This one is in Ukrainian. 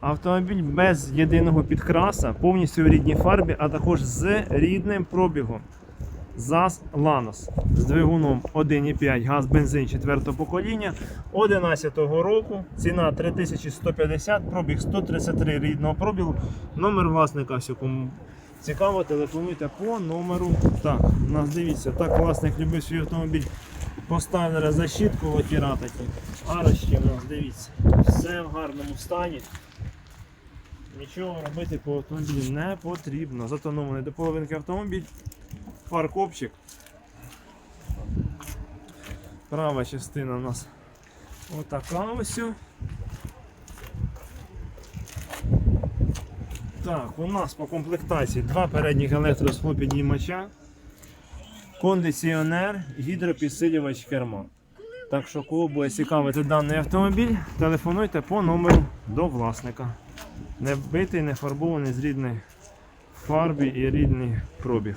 Автомобіль без єдиного підкраса, повністю в рідній фарбі, а також з рідним пробігом. ЗАЗ Ланос з двигуном 1,5 газ бензин 4 покоління 11 року. Ціна 3150, пробіг 133 рідного пробігу. Номер власника все кому цікаво, телефонуйте по номеру. Так, нас дивіться, так власник любив свій автомобіль. Поставили защитку лакіра такі. Арочки у нас, дивіться. Все в гарному стані. Нічого робити по автомобілі не потрібно. Затонований до половинки автомобіль. Фаркопчик. Права частина у нас отака ось. Так, у нас по комплектації два передніх електросхлопідіймача, кондиціонер, гідропідсилювач керма. Так що, кого буде цікавити даний автомобіль, телефонуйте по номеру до власника. Не битий, не фарбований з рідної фарбі і рідний пробіг.